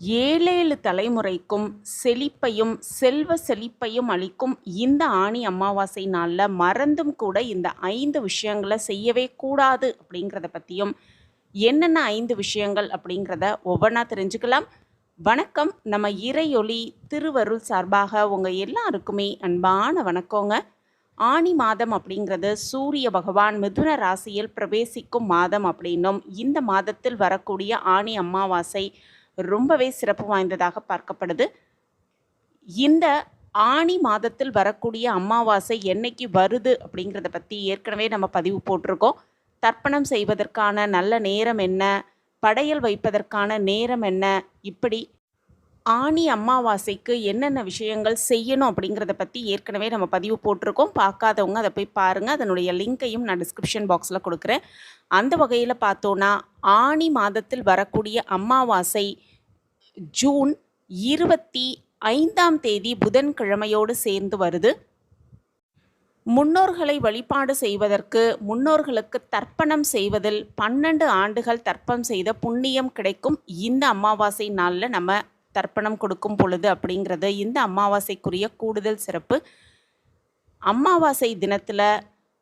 ஏழேழு தலைமுறைக்கும் செழிப்பையும் செல்வ செழிப்பையும் அளிக்கும் இந்த ஆணி அமாவாசை நாளில் மறந்தும் கூட இந்த ஐந்து விஷயங்களை செய்யவே கூடாது அப்படிங்கிறத பற்றியும் என்னென்ன ஐந்து விஷயங்கள் அப்படிங்கிறத ஒவ்வொன்றா தெரிஞ்சுக்கலாம். வணக்கம். நம்ம இறையொளி திருவருள் சார்பாக உங்கள் எல்லாருக்குமே அன்பான வணக்கங்க. ஆணி மாதம் அப்படிங்கிறது சூரிய பகவான் மிதுன ராசியில் பிரவேசிக்கும் மாதம் அப்படின்னும் இந்த மாதத்தில் வரக்கூடிய ஆணி அமாவாசை ரொம்பவே சிறப்பு வாய்ந்ததாக பார்க்கப்படுது. இந்த ஆணி மாதத்தில் வரக்கூடிய அமாவாசை என்னைக்கு வருது அப்படிங்கிறத பற்றி ஏற்கனவே நம்ம பதிவு போட்டிருக்கோம். தர்ப்பணம் செய்வதற்கான நல்ல நேரம் என்ன? படையல் வைப்பதற்கான நேரம் என்ன? இப்படி ஆணி அமாவாசைக்கு என்னென்ன விஷயங்கள் செய்யணும் அப்படிங்கிறத பற்றி ஏற்கனவே நம்ம பதிவு போட்டிருக்கோம். பார்க்காதவங்க அதை போய் பாருங்கள் அதனுடைய லிங்க்கையும் நான் டிஸ்கிரிப்ஷன் பாக்ஸில் கொடுக்குறேன். அந்த வகையில் பார்த்தோன்னா ஆணி மாதத்தில் வரக்கூடிய அமாவாசை ஜூன் இருபத்தி ஐந்தாம் தேதி புதன்கிழமையோடு சேர்ந்து வருது. முன்னோர்களை வழிபாடு செய்வதற்கு முன்னோர்களுக்கு தர்ப்பணம் செய்வதில் பன்னெண்டு ஆண்டுகள் தர்ப்பம் செய்த புண்ணியம் கிடைக்கும். இந்த அமாவாசை நாளில் நம்ம தர்ப்பணம் கொடுக்கும் பொழுது அப்படிங்கிறது இந்த அமாவாசைக்குரிய கூடுதல் சிறப்பு. அமாவாசை தினத்தில்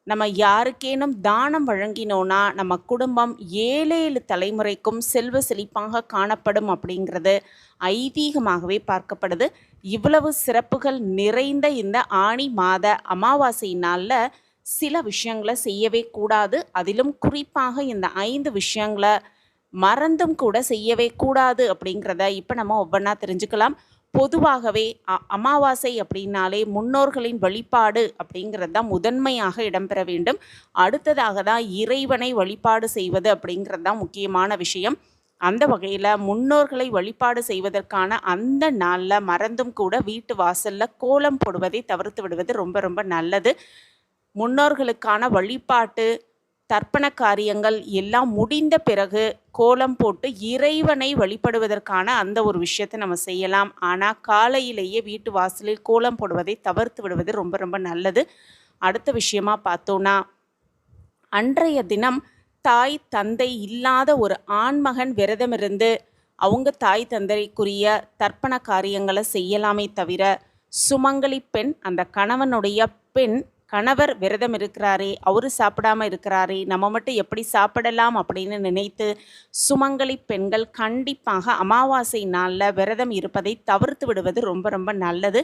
நம்ம யாருக்கேனும் தானம் வழங்கினோன்னா நம்ம குடும்பம் ஏழேழு தலைமுறைக்கும் செல்வ செழிப்பாக காணப்படும் அப்படிங்கிறது ஐதீகமாகவே பார்க்கப்படுது. இவ்வளவு சிறப்புகள் நிறைந்த இந்த ஆணி மாத அமாவாசை நாளில் சில விஷயங்களை செய்யவே கூடாது. அதிலும் குறிப்பாக இந்த ஐந்து விஷயங்களை மறந்தும் கூட செய்யவே கூடாது அப்படிங்கிறத இப்போ நம்ம ஒவ்வொன்றா தெரிஞ்சுக்கலாம். பொதுவாகவே அமாவாசை அப்படின்னாலே முன்னோர்களின் வழிபாடு அப்படிங்கிறது தான் முதன்மையாக இடம்பெற வேண்டும். அடுத்ததாக தான் இறைவனை வழிபாடு செய்வது அப்படிங்கிறது தான் முக்கியமான விஷயம். அந்த வகையில் முன்னோர்களை வழிபாடு செய்வதற்கான அந்த நாளில் மறந்தும் கூட வீட்டு வாசலில் கோலம் போடுவதை தவிர்த்து விடுவது ரொம்ப ரொம்ப நல்லது. முன்னோர்களுக்கான வழிபாட்டு தர்ப்பண காரியங்கள் எல்லாம் முடிந்த பிறகு கோலம் போட்டு இறைவனை வழிபடுவதற்கான அந்த ஒரு விஷயத்தை நம்ம செய்யலாம். ஆனால் காலையிலேயே வீட்டு வாசலில் கோலம் போடுவதை தவிர்த்து விடுவது ரொம்ப ரொம்ப நல்லது. அடுத்த விஷயமா பார்த்தோன்னா அன்றைய தினம் தாய் தந்தை இல்லாத ஒரு ஆண்மகன் விரதமிருந்து அவங்க தாய் தந்தைக்குரிய தர்ப்பண காரியங்களை செய்யலாமே தவிர சுமங்கலி பெண் அந்த கணவனுடைய பெண் கணவர் விரதம் இருக்கிறாரே அவரு சாப்பிடாம இருக்கிறாரே நம்ம மட்டும் எப்படி சாப்பிடலாம் அப்படின்னு நினைத்து சுமங்கலி பெண்கள் கண்டிப்பாக அமாவாசை நாளில் விரதம் இருப்பதை தவிர்த்து விடுவது ரொம்ப ரொம்ப நல்லது.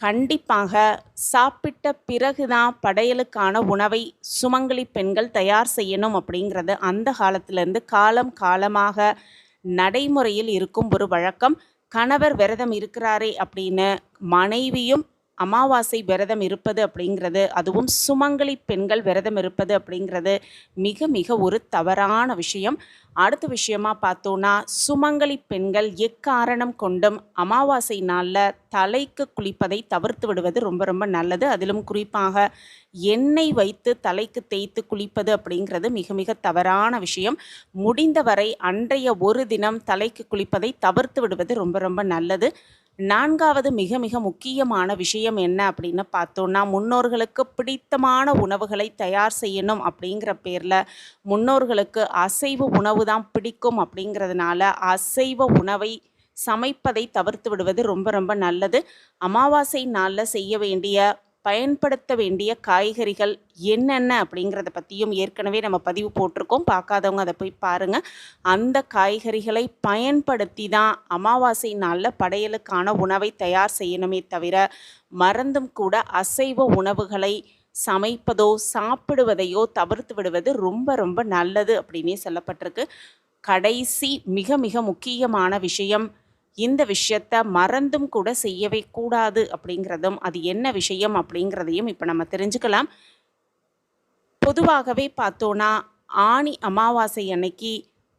கண்டிப்பாக சாப்பிட்ட பிறகுதான் படையலுக்கான உணவை சுமங்கலி பெண்கள் தயார் செய்யணும் அப்படிங்கிறது அந்த காலத்திலேருந்து காலம் காலமாக நடைமுறையில் இருக்கும் ஒரு வழக்கம். கணவர் விரதம் இருக்கிறாரே அப்படின்னு மனைவியும் அமாவாசை விரதம் இருப்பது அப்படிங்கிறது அதுவும் சுமங்கலி பெண்கள் விரதம் இருப்பது அப்படிங்கிறது மிக மிக ஒரு தவறான விஷயம். அடுத்த விஷயமா பார்த்தோன்னா சுமங்கலி பெண்கள் எக்காரணம் கொண்டும் அமாவாசை நாளில் தலைக்கு குளிப்பதை தவிர்த்து விடுவது ரொம்ப ரொம்ப நல்லது. அதிலும் குறிப்பாக எண்ணெய் வைத்து தலைக்கு தேய்த்து குளிப்பது அப்படிங்கிறது மிக மிக தவறான விஷயம். முடிந்தவரை அன்றைய ஒரு தினம் தலைக்கு குளிப்பதை தவிர்த்து விடுவது ரொம்ப ரொம்ப நல்லது. நான்காவது மிக மிக முக்கியமான விஷயம் என்ன அப்படின்னு பார்த்தோன்னா முன்னோர்களுக்கு பிடித்தமான உணவுகளை தயார் செய்யணும் அப்படிங்கிற பேரில் முன்னோர்களுக்கு அசைவ உணவு தான் பிடிக்கும் அப்படிங்கிறதுனால அசைவ உணவை சமைப்பதை தவிர்த்து விடுவது ரொம்ப ரொம்ப நல்லது. அமாவாசை நாளில் செய்ய வேண்டிய பயன்படுத்த வேண்டிய காய்கறிகள் என்னென்ன அப்படிங்கிறத பற்றியும் ஏற்கனவே நம்ம பதிவு போட்டிருக்கோம். பார்க்காதவங்க அதை போய் பாருங்கள் அந்த காய்கறிகளை பயன்படுத்தி தான் அமாவாசை நாளில் படையலுக்கான உணவை தயார் செய்யணுமே தவிர மறந்தும் கூட அசைவ உணவுகளை சமைப்பதோ சாப்பிடுவதையோ தவிர்த்து விடுவது ரொம்ப ரொம்ப நல்லது அப்படின்னே சொல்லப்பட்டிருக்கு. கடைசி மிக மிக முக்கியமான விஷயம் இந்த விஷயத்த மறந்தும் கூட செய்யவே கூடாது அப்படிங்கிறதும் அது என்ன விஷயம் அப்படிங்கிறதையும் இப்போ நம்ம தெரிஞ்சுக்கலாம். பொதுவாகவே பார்த்தோன்னா ஆணி அமாவாசை அன்னைக்கு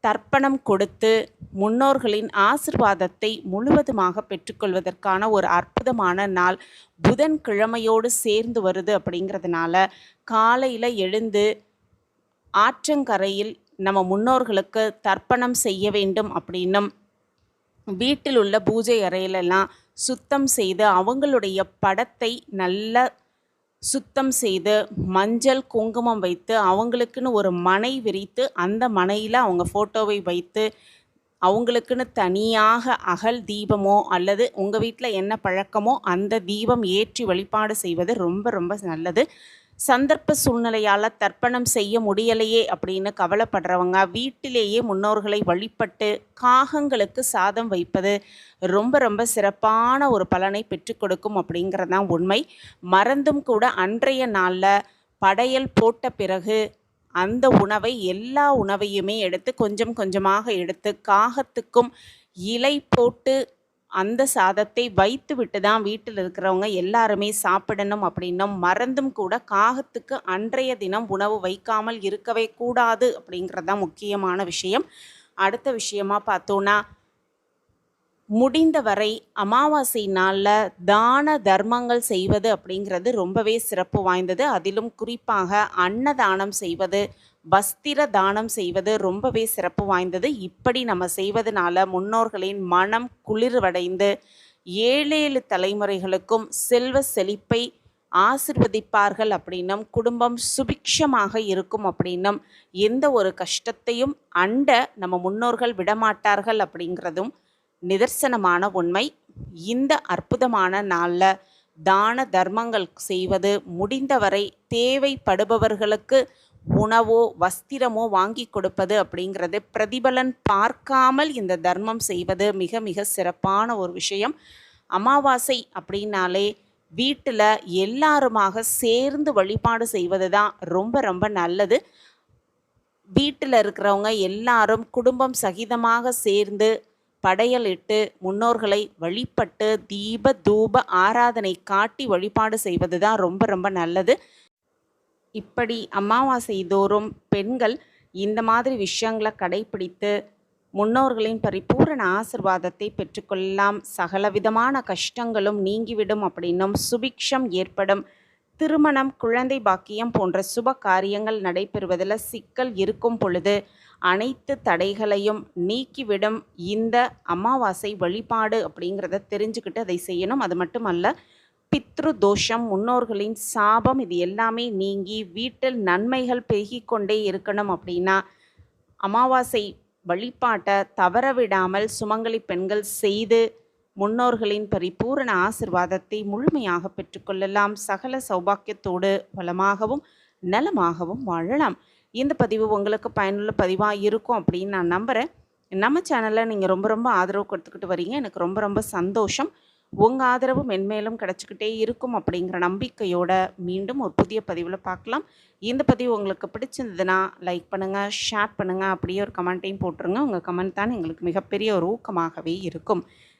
தர்ப்பணம் கொடுத்து முன்னோர்களின் ஆசிர்வாதத்தை முழுவதுமாக பெற்றுக்கொள்வதற்கான ஒரு அற்புதமான நாள் புதன்கிழமையோடு சேர்ந்து வருது அப்படிங்கிறதுனால காலையில் எழுந்து ஆற்றங்கரையில் நம்ம முன்னோர்களுக்கு தர்ப்பணம் செய்ய வேண்டும் அப்படின்னும் வீட்டில் உள்ள பூஜை அறையிலெல்லாம் சுத்தம் செய்து அவங்களுடைய படத்தை நல்ல சுத்தம் செய்து மஞ்சள் குங்குமம் வைத்து அவங்களுக்குன்னு ஒரு மனை விரித்து அந்த மனையில் அவங்க ஃபோட்டோவை வைத்து அவங்களுக்குன்னு தனியாக அகல் தீபமோ அல்லது உங்கள் வீட்டில் என்ன பழக்கமோ அந்த தீபம் ஏற்றி வழிபாடு செய்வது ரொம்ப ரொம்ப நல்லது. சந்தர்ப்ப சூழ்நிலையால் தர்ப்பணம் செய்ய முடியலையே அப்படின்னு கவலைப்படுறவங்க வீட்டிலேயே முன்னோர்களை வழிபட்டு காகங்களுக்கு சாதம் வைப்பது ரொம்ப ரொம்ப சிறப்பான ஒரு பலனை பெற்றுக் கொடுக்கும் அப்படிங்கிறது தான் உண்மை. மறந்தும் கூட அன்றைய நாளில் படையல் போட்ட பிறகு அந்த உணவை எல்லா உணவையுமே எடுத்து கொஞ்சம் கொஞ்சமாக எடுத்து காகத்துக்கும் இலை போட்டு அந்த சாதத்தை வைத்து விட்டு தான் வீட்டில் இருக்கிறவங்க எல்லாருமே சாப்பிடணும் அப்படின்னும் மறந்தும் கூட காகத்துக்கு அன்றைய தினம் உணவு வைக்காமல் இருக்கவே கூடாது அப்படிங்கிறது தான் முக்கியமான விஷயம். அடுத்த விஷயமா பார்த்தோன்னா முடிந்தவரை அமாவாசை நாளில் தான தர்மங்கள் செய்வது அப்படிங்கிறது ரொம்பவே சிறப்பு வாய்ந்தது. அதிலும் குறிப்பாக அன்னதானம் செய்வது வஸ்திர தானம் செய்வது ரொம்பவே சிறப்பு வாய்ந்தது. இப்படி நம்ம செய்வதனால முன்னோர்களின் மனம் குளிர்வடைந்து ஏழேழு தலைமுறைகளுக்கும் செல்வ செழிப்பை ஆசிர்வதிப்பார்கள் அப்படின்னும் குடும்பம் சுபிக்ஷமாக இருக்கும் அப்படின்னும் எந்த ஒரு கஷ்டத்தையும் அண்ட நம்ம முன்னோர்கள் விடமாட்டார்கள் அப்படிங்கிறதும் நிதர்சனமான உண்மை. இந்த அற்புதமான நாளில் தான தர்மங்கள் செய்வது முடிந்தவரை தேவைப்படுபவர்களுக்கு உணவோ வஸ்திரமோ வாங்கி கொடுப்பது அப்படிங்கிறது பிரதிபலன் பார்க்காமல் இந்த தர்மம் செய்வது மிக மிக சிறப்பான ஒரு விஷயம். அமாவாசை அப்படின்னாலே வீட்டில் எல்லாருமாக சேர்ந்து வழிபாடு செய்வது தான் ரொம்ப ரொம்ப நல்லது. வீட்டில் இருக்கிறவங்க எல்லாரும் குடும்பம் சகிதமாக சேர்ந்து படையலிட்டு முன்னோர்களை வழிபட்டு தீப தூப ஆராதனை காட்டி வழிபாடு செய்வது தான் ரொம்ப ரொம்ப நல்லது. இப்படி அமாவாசை தோறும் பெண்கள் இந்த மாதிரி விஷயங்களை கடைபிடித்து முன்னோர்களின் பரிபூரண ஆசிர்வாதத்தை பெற்றுக்கொள்ளலாம். சகலவிதமான கஷ்டங்களும் நீங்கிவிடும் அப்படின்னும் சுபிக்ஷம் ஏற்படும். திருமணம் குழந்தை பாக்கியம் போன்ற சுப காரியங்கள் நடைபெறுவதில் சிக்கல் இருக்கும் பொழுது அனைத்து தடைகளையும் நீக்கிவிடும் இந்த அமாவாசை வழிபாடு அப்படிங்கிறத தெரிஞ்சுக்கிட்டு அதை செய்யணும். அது மட்டுமல்ல பித்ரு தோஷம் முன்னோர்களின் சாபம் இது எல்லாமே நீங்கி வீட்டில் நன்மைகள் பெருகிக்கொண்டே இருக்கணும் அப்படின்னா அமாவாசை வழிபாட்டை தவற விடாமல் சுமங்கலி பெண்கள் செய்து முன்னோர்களின் பரிபூரண ஆசிர்வாதத்தை முழுமையாக பெற்றுக்கொள்ளலாம். சகல சௌபாக்கியத்தோடு வளமாகவும் நலமாகவும் வாழலாம். இந்த பதிவு உங்களுக்கு பயனுள்ள பதிவாக இருக்கும் அப்படின்னு நான் நம்புகிறேன் நம்ம சேனலில் நீங்கள் ரொம்ப ரொம்ப ஆதரவு கொடுத்துக்கிட்டு வரீங்க. எனக்கு ரொம்ப ரொம்ப சந்தோஷம். உங்கள் ஆதரவு மென்மேலும் கிடச்சிக்கிட்டே இருக்கும் அப்படிங்கிற நம்பிக்கையோட மீண்டும் ஒரு புதிய பதிவில் பார்க்கலாம். இந்த பதிவு உங்களுக்கு பிடிச்சிருந்ததுன்னா லைக் பண்ணுங்கள் ஷேர் பண்ணுங்கள் அப்படியே ஒரு கமெண்ட்டையும் போட்டுருங்க. உங்கள் கமெண்ட் தான் எங்களுக்கு மிகப்பெரிய ஒரு ஊக்கமாகவே இருக்கும்.